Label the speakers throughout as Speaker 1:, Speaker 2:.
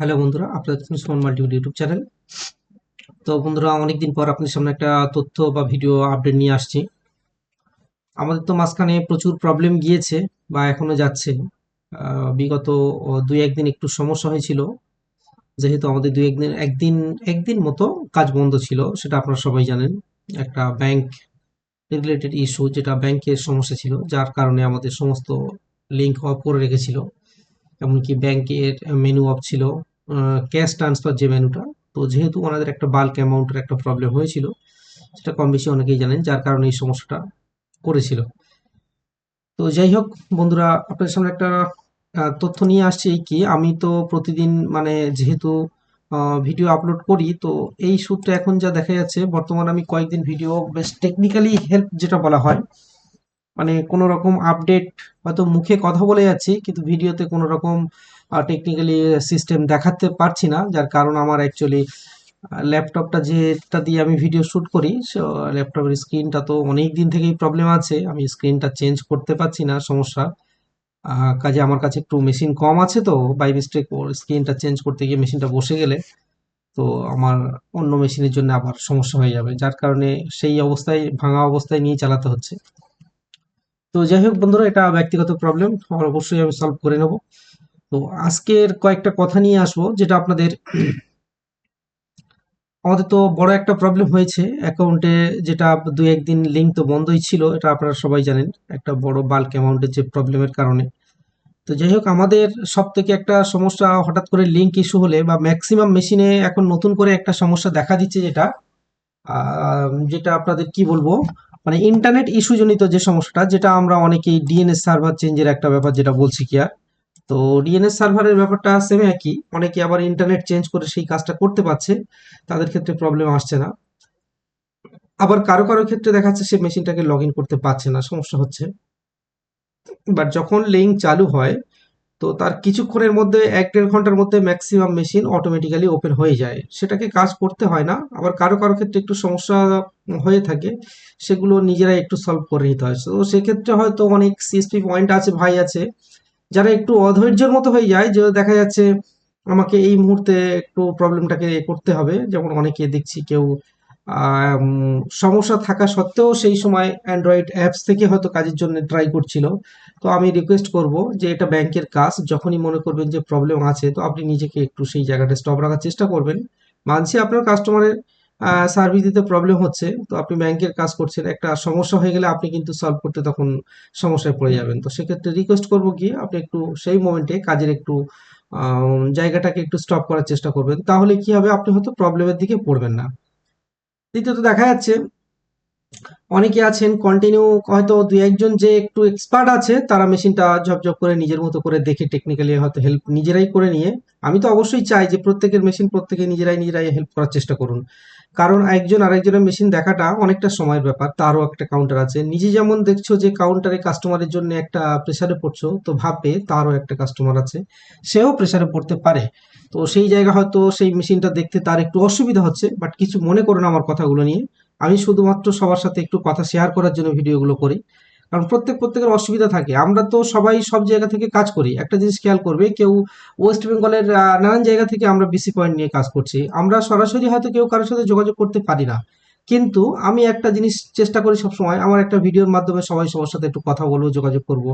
Speaker 1: Hello বন্ধুরা আপনাদের দেখছেন সুমন মাল্টিমিডিয়া ইউটিউব চ্যানেল। তো বন্ধুরা, অনেকদিন পর আপনাদের সামনে একটা তথ্য বা ভিডিও আপডেট নিয়ে আসছি। আমাদের তো মাঝখানে প্রচুর প্রবলেম গিয়েছে বা এখনও যাচ্ছে। বিগত দুই একদিন একটু সমস্যা হয়েছিল। যেহেতু আমাদের দুই একদিন একদিন একদিন মতো কাজ বন্ধ ছিল, সেটা আপনারা সবাই জানেন। একটা ব্যাংক রিলেটেড ইস্যু যেটা ব্যাংকের সমস্যা ছিল, যার কারণে আমাদের সমস্ত লিঙ্ক অফ করে রেখেছিল। এমনকি ব্যাংকের মেনু অফ ছিল। ক্যাশ ট্রান্সফার যে মেনুটা তো যেহেতু ওনাদের একটা বাল্ক অ্যামাউন্টের একটা প্রবলেম হয়েছিল, সেটা কম বেশি অনেকেই জানেন, যার কারণে এই সমস্যাটা করেছিল। তো যাই হোক, বন্ধুরা, আপনাদের সামনে একটা তথ্য নিয়ে আসছি কি, আমি তো প্রতিদিন মানে যেহেতু ভিডিও আপলোড করি, তো এই সূত্রে এখন যা দেখা যাচ্ছে, বর্তমানে আমি কয়েকদিন ভিডিও বেশ টেকনিক্যালি হেল্প যেটা বলা হয় মানে কোনো রকম আপডেট হয়তো মুখে কথা বলে যাচ্ছি, কিন্তু ভিডিওতে কোনো রকম টেকনিক্যালি সিস্টেম দেখাতে পারছি না, যার কারণ আমার অ্যাকচুয়ালি ল্যাপটপটা যেটা দিয়ে আমি ভিডিও শ্যুট করি ল্যাপটপের স্ক্রিনটা তো অনেক দিন থেকেই প্রবলেম আছে, আমি স্ক্রিনটা চেঞ্জ করতে পারছি না, সমস্যা। কাজে আমার কাছে একটু মেশিন কম আছে তো বাই মিস্টেক স্ক্রিনটা চেঞ্জ করতে গিয়ে মেশিনটা বসে গেলে, তো আমার অন্য মেশিনের জন্য আবার সমস্যা হয়ে যাবে, যার কারণে সেই অবস্থায়, ভাঙা অবস্থায় নিয়ে চালাতে হচ্ছে। তো যাই হোক বন্ধুরা, এটা ব্যক্তিগত প্রবলেম অবশ্যই আমি সলভ করে নেব। তো আজকের কয়েকটা কথা নিয়ে আসব, যেটা আপনাদের আমাদের তো বড় একটা প্রবলেম হয়েছে অ্যাকাউন্টে যেটা দুই একদিন লিঙ্ক তো বন্ধই ছিল, এটা আপনারা সবাই জানেন, একটা বড় বাল্ক অ্যামাউন্টের যে প্রবলেমের কারণে। তো যাই হোক, আমাদের সব থেকে একটা সমস্যা হঠাৎ করে লিঙ্ক ইস্যু হলে বা ম্যাক্সিমাম মেশিনে এখন নতুন করে একটা সমস্যা দেখা দিচ্ছে যেটা যেটা আপনাদের কি বলব মানে ইন্টারনেট ইস্যু জনিত যে সমস্যাটা, যেটা আমরা অনেকেই ডিএনএস সার্ভার চেঞ্জের একটা ব্যাপার যেটা বলছি কি আর তো ডিএনএস সার্ভারের ব্যাপারটা সেম একই। অনেকে আবার ইন্টারনেট চেঞ্জ করে সেই কাজটা করতে পারছে, তাদের ক্ষেত্রে প্রবলেম আসছে না। আবার কারও কারও ক্ষেত্রে দেখা যাচ্ছে সে মেশিনটাকে লগ ইন করতে পারছে না, সমস্যা হচ্ছে। বাট যখন লিঙ্ক চালু হয়, তো তার কিছুক্ষণের মধ্যে, এক দেড় ঘণ্টার মধ্যে ম্যাক্সিমাম মেশিন অটোমেটিক্যালি ওপেন হয়ে যায়। সেটাকে কাজ করতে হয় না। আবার কারও কারও ক্ষেত্রে একটু সমস্যা হয়ে থাকে, সেগুলো নিজেরাই একটু সলভ করে নিতে হয়। তো সেক্ষেত্রে হয়তো অনেক সিএসপি পয়েন্ট আছে, ভাই আছে যারা একটু অধৈর্যের মতো হয়ে যায়, যে দেখা যাচ্ছে আমাকে এই মুহূর্তে একটু প্রবলেমটাকে করতে হবে। যেমন অনেকে দেখছি কেউ সমস্যা থাকা সত্ত্বেও সেই সময় অ্যান্ড্রয়েড অ্যাপস থেকে হয়তো কাজের জন্য ট্রাই করছিল। তো আমি রিকোয়েস্ট করব যে এটা ব্যাংকের কাজ, যখনই মনে করবেন যে প্রবলেম আছে, তো আপনি নিজেকে একটু সেই জায়গাটা স্টপ রাখার চেষ্টা করবেন। মানছি আপনার কাস্টমারের সার্ভিস দিতে প্রবলেম হচ্ছে। তো আপনি ব্যাংকের কাজ করছেন, একটা সমস্যা হয়ে গেলে আপনি কিন্তু সলভ করতে তখন সমস্যায় পড়ে যাবেন। তো সেক্ষেত্রে রিকোয়েস্ট করব কি আপনি একটু সেই মোমেন্টে কাজের একটু জায়গাটাকে একটু স্টপ করার চেষ্টা করবেন। তাহলে কি হবে? আপনি হয়তো প্রবলেমের দিকে পড়বেন না। দ্বিতীয়ত দেখা যাচ্ছে, অনেকে আছেন কন্টিনিউ হয়তো দু একজন যে একটু এক্সপার্ট আছে, তারা মেশিনটা ঝপঝপ করে নিজের মতো করে দেখে টেকনিক্যালি হয়তো হেল্প নিজেরাই করে নিয়ে আমি তো অবশ্যই চাই যে প্রত্যেকের মেশিন প্রত্যেকে নিজেরাই নিজেরাই হেল্প করার চেষ্টা করুন। কারণ একজন আরেকজনের মেশিন দেখাটা অনেকটা সময়ের ব্যাপার, তারও একটা কাউন্টার আছে। নিজে যেমন দেখছ যে কাউন্টারে কাস্টমারের জন্য একটা প্রেশারে পড়ছো, তো ভাববে তারও একটা কাস্টমার আছে। সেও প্রেশারে পড়তে পারে। তো সেই জায়গা হয়তো সেই মেশিনটা দেখতে তার একটু অসুবিধা হচ্ছে বাট কিছু মনে করো না আমার কথাগুলো নিয়ে। আমি শুধুমাত্র সবার সাথে একটু কথা শেয়ার করার জন্য ভিডিওগুলো করি। কারণ প্রত্যেক, প্রত্যেকের অসুবিধা থাকে। আমরা তো সবাই সব জায়গা থেকে কাজ করি। একটা জিনিস খেয়াল করবে, কেউ ওয়েস্ট বেঙ্গলের নানান জায়গা থেকে আমরা বিসি পয়েন্ট নিয়ে কাজ করছি। আমরা সরাসরি হয়তো কেউ কারোর সাথে যোগাযোগ করতে পারি না। কিন্তু আমি একটা জিনিস চেষ্টা করি সবসময়, আমার একটা ভিডিওর মাধ্যমে সবাই সবার সাথে একটু কথা বলব, যোগাযোগ করব।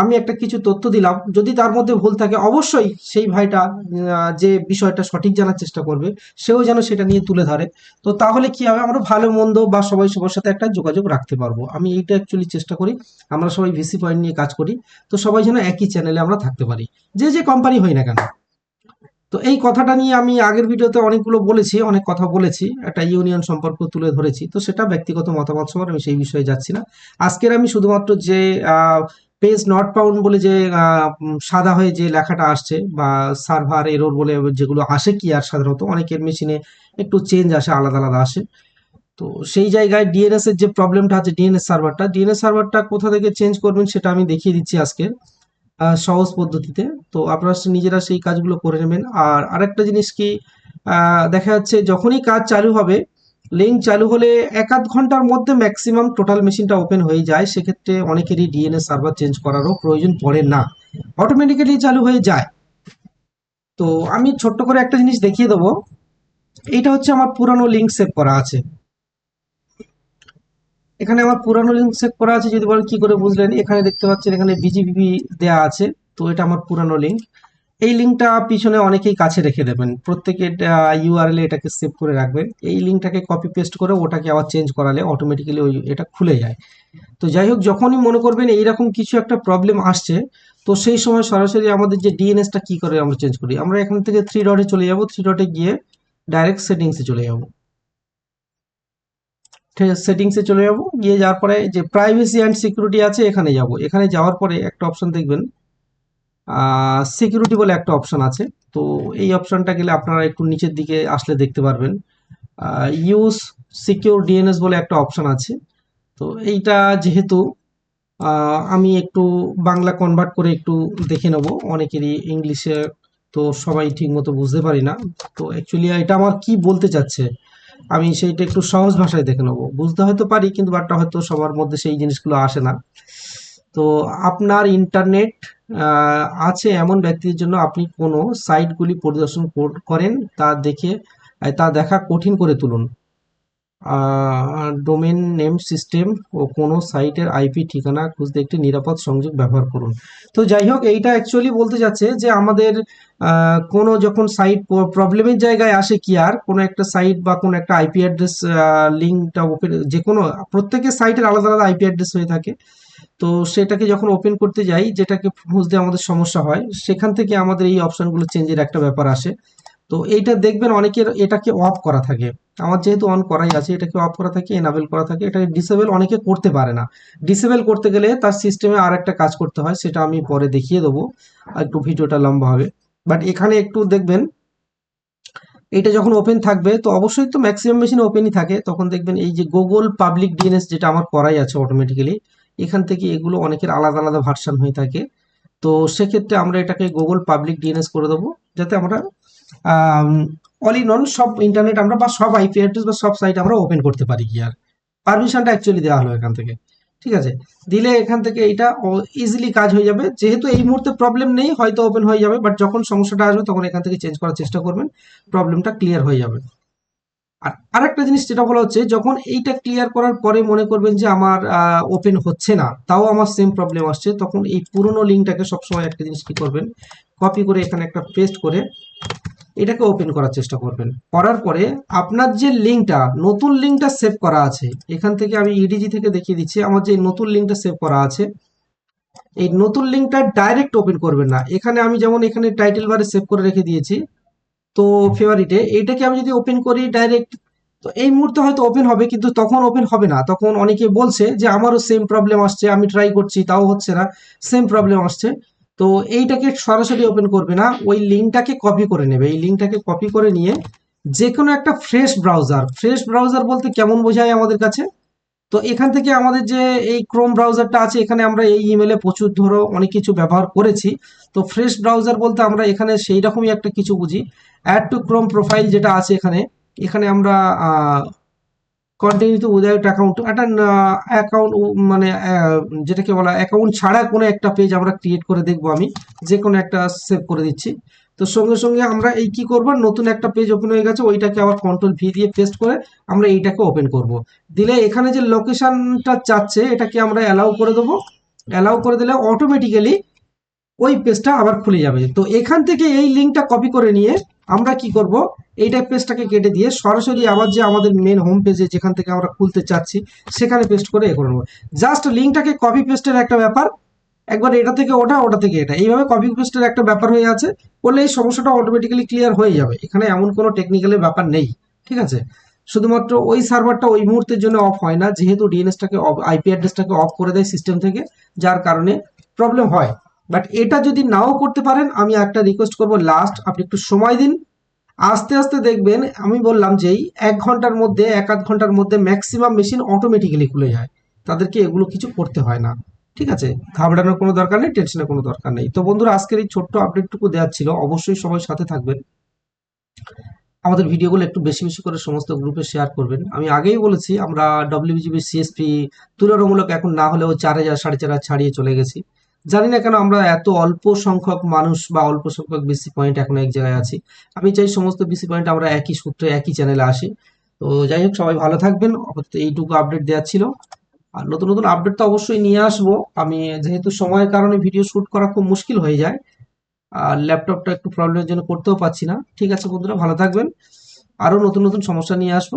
Speaker 1: আমি একটা কিছু তথ্য দিলাম, যদি তার মধ্যে ভুল থাকে অবশ্যই সেই ভাইটা যে বিষয়টা সঠিক জানার চেষ্টা করবে, সেও যেন সেটা নিয়ে তুলে ধরে। তো তাহলে কি হবে, আমরা ভালো মন্দ বা সবাই সবার সাথে একটা যোগাযোগ রাখতে পারব। আমি এইটা অ্যাকচুয়ালি চেষ্টা করি, আমরা সবাই ভিসি পয়েন্ট নিয়ে কাজ করি, তো সবাই যেন একই চ্যানেলে আমরা থাকতে পারি। যে যে কোম্পানি হই না কেন। তো এই কথাটা নিয়ে আমি আগের ভিডিওতে অনেকগুলো বলেছি, অনেক কথা বলেছি, একটা ইউনিয়ন সম্পর্ক তুলে ধরেছি। তো সেটা ব্যক্তিগত মতামত সবার, আমি সেই বিষয়ে যাচ্ছি না। আজকের আমি শুধুমাত্র যে পেজ নট পাউন্ড বলে যে সাদা হয়ে যে লেখাটা আসছে বা সার্ভার এরোর বলে যেগুলো আসে কি আর সাধারণত, অনেকের মেশিনে একটু চেঞ্জ আসে, আলাদা আলাদা আসে। তো সেই জায়গায় ডিএনএস এর যে প্রবলেমটা আছে ডিএনএস সার্ভারটা ডিএনএস সার্ভারটা কোথা থেকে চেঞ্জ করবেন সেটা আমি দেখিয়ে দিচ্ছি আজকে। সহজ পদ্ধতিতে। তো আপনারা নিজেরা সেই কাজগুলো করে নেবেন। আর আরেকটা জিনিস কি দেখা যাচ্ছে যখনই কাজ চালু হবে লিঙ্ক চালু হলে এক আধ ঘণ্টার মধ্যে ম্যাক্সিমাম টোটাল মেশিনটা ওপেন হয়ে যায়। সেক্ষেত্রে অনেকেরই ডিএনএস সার্ভার চেঞ্জ করারও প্রয়োজন পড়ে না। অটোমেটিক্যালি চালু হয়ে যায়। তো আমি ছোট্ট করে একটা জিনিস দেখিয়ে দেবো। এইটা হচ্ছে আমার পুরানো লিঙ্ক সেভ করা আছে। এখানে আমার পুরানো লিঙ্ক সেভ করা আছে, যদি বলেন কি করে বুঝলেন, এখানে দেখতে পাচ্ছেন এখানে বিজিবিবি দেয়া আছে, তো এটা আমার পুরানো লিঙ্ক এই লিঙ্কটা পিছনে অনেকেই কাছে রেখে দেবেন। প্রত্যেকের ইউআরএল এটাকে সেভ করে রাখবেন। এই লিঙ্কটাকে কপি পেস্ট করে ওটাকে আবার চেঞ্জ করালে অটোমেটিক্যালি ওই এটা খুলে যায়। তো যাই হোক, যখনই মনে করবেন এইরকম কিছু একটা প্রবলেম আসছে, তো সেই সময় সরাসরি আমাদের যে ডিএনএসটা কি করে আমরা চেঞ্জ করি? আমরা এখান থেকে থ্রি ডটে চলে যাব। থ্রি ডটে গিয়ে ডাইরেক্ট সেটিংসে চলে যাব। সেটিংসে চলে যাব। গিয়ে যাওয়ার পরে যে প্রাইভেসি অ্যান্ড সিকিউরিটি আছে, এখানে যাব। এখানে যাওয়ার পরে একটা অপশন দেখবেন। সিকিউরিটি বলে একটা অপশন আছে। তো এই অপশনটা গেলে আপনারা একটু নিচের দিকে আসলে দেখতে পারবেন। ইউজ সিকিউর ডিএনএস বলে একটা অপশন আছে। তো এইটা যেহেতু আমি একটু বাংলা কনভার্ট করে একটু দেখে নেব। অনেকেরই ইংলিশে তো সবাই ঠিক মতো বুঝতে পারি না। তো অ্যাকচুয়ালি এটা আমার কি বলতে চাচ্ছে? আমি সেইটা একটু সহজ ভাষায় দেখে নেব। বুঝতে হয়তো পারি, কিন্তু বাটটা হয়তো সবার মধ্যে সেই জিনিসগুলো আসে না। তো আপনার ইন্টারনেট আছে এমন ব্যক্তির জন্য আপনি কোনো সাইটগুলি পরিদর্শন কর- করেন, তা দেখে তা দেখা কঠিন করে তুলুন। ডোমেন নেম সিস্টেম ও কোনো সাইটের আইপি ঠিকানা খুঁজতে একটি নিরাপদ সংযোগ ব্যবহার করুন। তো যাই হোক, এইটা অ্যাকচুয়ালি বলতে যাচ্ছে যে আমাদের কোনো যখন সাইট প্রবলেমের জায়গায় আসে কি আর, কোনো একটা সাইট বা কোনো একটা আইপি অ্যাড্রেস লিঙ্কটা ওপেন যে কোনো, প্রত্যেকের সাইটের আলাদা আলাদা আইপি অ্যাড্রেস হয়ে থাকে। তো সেটাকে যখন ওপেন করতে যাই, যেটাকে বুঝতে আমাদের সমস্যা হয়, সেখান থেকে আমাদের এই অপশনগুলো চেঞ্জের একটা ব্যাপার আসে। তো এইটা দেখবেন অনেকের, এটাকে অফ করা থাকে। আমার যেহেতু অন করাই আছে এটাকে অফ করা থাকে এনাবেল করা থাকে এটাকে ডিসেবল অনেকে করতে পারে না। ডিসেবল করতে গেলে তার সিস্টেমে আর একটা কাজ করতে হয়, সেটা আমি পরে দেখিয়ে দেবো একটু ভিডিওটা লম্বা হবে। বাট এখানে একটু দেখবেন, এটা যখন ওপেন থাকবে, তো অবশ্যই তো ম্যাক্সিমাম মেশিন ওপেনই থাকে, তখন দেখবেন এই যে গুগল পাবলিক ডিএনএস যেটা আমার করাই আছে অটোমেটিক্যালি এখান থেকে এগুলো অনেকের আলাদা আলাদা ভার্সান হয়ে থাকে। তো সেক্ষেত্রে আমরা এটাকে গুগল পাবলিক ডিএনএস করে দেবো, যাতে আমরা অল ইন অল সব ইন্টারনেট আমরা বা সব আইপি অ্যাড্রেস বা সব সাইট আমরা ওপেন করতে পারি কি আর। পারমিশনটা অ্যাকচুয়ালি দেওয়া হলো এখান থেকে। ঠিক আছে? দিলে এখান থেকে এটা ইজিলি কাজ হয়ে যাবে। যেহেতু এই মুহূর্তে প্রবলেম নেই, হয়তো ওপেন হয়ে যাবে বাট যখন সমস্যাটা আসবে তখন এখান থেকে চেঞ্জ করার চেষ্টা করবেন। প্রবলেমটা ক্লিয়ার হয়ে যাবে। আর আরেকটা জিনিস যেটা বলা হচ্ছে, যখন এইটা ক্লিয়ার করার পরে মনে করবেন যে আমার ওপেন হচ্ছে না, তাও আমার সেম প্রবলেম আসছে, তখন এই পুরনো লিঙ্কটাকে সবসময় একটা জিনিস কি করবেন? কপি করে এখানে একটা পেস্ট করে এটাকে ওপেন করার চেষ্টা করবেন। করার পরে আপনার যে লিঙ্কটা, নতুন লিঙ্কটা সেভ করা আছে, এখান থেকে আমি ইডিজি থেকে দেখিয়ে দিচ্ছি, আমার যে নতুন লিঙ্কটা সেভ করা আছে, এই নতুন লিঙ্কটা ডাইরেক্ট ওপেন করবেন না। এখানে আমি যেমন এখানে টাইটেল বারে সেভ করে রেখে দিয়েছি, তো ফেভারিটে এইটাকে আমি যদি ওপেন করি ডাইরেক্ট তো এই মুহূর্তে হয়তো ওপেন হবে, কিন্তু তখন ওপেন হবে না। তখন অনেকে বলছে যে, আমারও সেম প্রবলেম আসছে, আমি ট্রাই করছি, তাও হচ্ছে না সেম প্রবলেম আসছে। তো এইটাকে সরাসরি ওপেন করবে না, ওই লিঙ্কটাকে কপি করে নেবে। এই লিঙ্কটাকে কপি করে নিয়ে যে কোনো একটা ফ্রেশ ব্রাউজার ফ্রেশ ব্রাউজার বলতে কেমন বোঝায় আমাদের কাছে? তো এখান থেকে আমাদের যে এই ক্রোম ব্রাউজারটা আছে, এখানে আমরা এই ইমেলে প্রচুর ধরো অনেক কিছু ব্যবহার করেছি। তো ফ্রেশ ব্রাউজার বলতে আমরা এখানে সেই রকমই একটা কিছু বুঝি। অ্যাড টু ক্রোম প্রোফাইল যেটা আছে এখানে এখানে আমরা কন্টিনিউ টু উইদাউট অ্যাকাউন্ট একটা অ্যাকাউন্ট মানে যেটাকে বলা অ্যাকাউন্ট ছাড়া কোনো একটা পেজ আমরা ক্রিয়েট করে দেখব আমি, যে কোনো একটা সেভ করে দিচ্ছি। তো সঙ্গে সঙ্গে আমরা এই কি করব? নতুন একটা পেজ ওপেন হয়ে গেছে, ওইটাকে আবার কন্ট্রোল ভি দিয়ে পেস্ট করে আমরা এইটাকে ওপেন করব। দিলে এখানে যে লোকেশানটা চাচ্ছে, এটাকে আমরা অ্যালাউ করে দেবো। অ্যালাউ করে দিলে অটোমেটিক্যালি ওই পেজটা আবার খুলে যাবে। তো এখান থেকে এই লিঙ্কটা কপি করে নিয়ে আমরা কি করব? এইটা পেজটাকে কেটে দিয়ে সরাসরি আবার যে আমাদের মেন হোম পেজে যেখান থেকে আমরা খুলতে চাচ্ছি, সেখানে পেস্ট করে এ করে নেব। জাস্ট লিঙ্কটাকে কপি পেস্টের একটা ব্যাপার, একবার এটা থেকে ওটা ওটা থেকে এটা। এইভাবে কপি পেস্টের একটা ব্যাপার হয়ে আছে, করলে এই সমস্যাটা অটোমেটিক্যালি ক্লিয়ার হয়ে যাবে। এখানে এমন কোনো টেকনিক্যালের ব্যাপার নেই, ঠিক আছে? শুধুমাত্র ওই সার্ভারটা ওই মুহূর্তের জন্য অফ হয় না, যেহেতু ডিএনএসটাকে অফ আইপি অ্যাড্রেসটাকে অফ করে দেয় সিস্টেম থেকে, যার কারণে প্রবলেম হয়। বাট এটা যদি নাও করতে পারেন, আমি একটা রিকোয়েস্ট করব লাস্ট আপনি একটু সময় দিন। আস্তে আস্তে দেখবেন, আমি বললাম যেই এক ঘণ্টার মধ্যে, এক আধ ঘণ্টার মধ্যে ম্যাক্সিমাম মেশিন অটোমেটিক্যালি খুলে যায়। তাদেরকে এগুলো কিছু করতে হয় না। ঠিক আছে? ঘাবড়ানোর কোনো দরকার নেই টেনশনের কোনো দরকার নেই। তো বন্ধুরা, আজকের এই ছোট্ট আপডেটটুকু দেওয়ার ছিল। অবশ্যই সবাই সাথে থাকবেন। আমাদের ভিডিওগুলো একটু বেশি বেশি করে সমস্ত গ্রুপে শেয়ার করবেন। আমি আগেই বলেছি, আমরা ডব্লিউজিবি সিএসপি তুলনামূলক এখন না হলেও চার হাজার, সাড়ে চার হাজার ছাড়িয়ে চলে গেছি। জানি না কেন আমরা এত অল্প সংখ্যক মানুষ বা অল্প সংখ্যক বিসি পয়েন্ট এখন এক জায়গায় আছি। আমি চাই সমস্ত বিসি পয়েন্ট আমরা একই সূত্রে, একই চ্যানেলে আসি। তো যাই হোক, সবাই ভালো থাকবেন। এইটুকু আপডেট দেওয়ার ছিল। আর নতুন নতুন আপডেট তো অবশ্যই নিয়ে আসব। আমি যেহেতু সময়ের কারণে ভিডিও শুট করা খুব মুশকিল হয়ে যায়। আর ল্যাপটপটা একটু প্রবলেমের জন্য করতেও পারছি না। ঠিক আছে বন্ধুরা, ভালো থাকবেন। আরও নতুন নতুন সমস্যা নিয়ে আসব।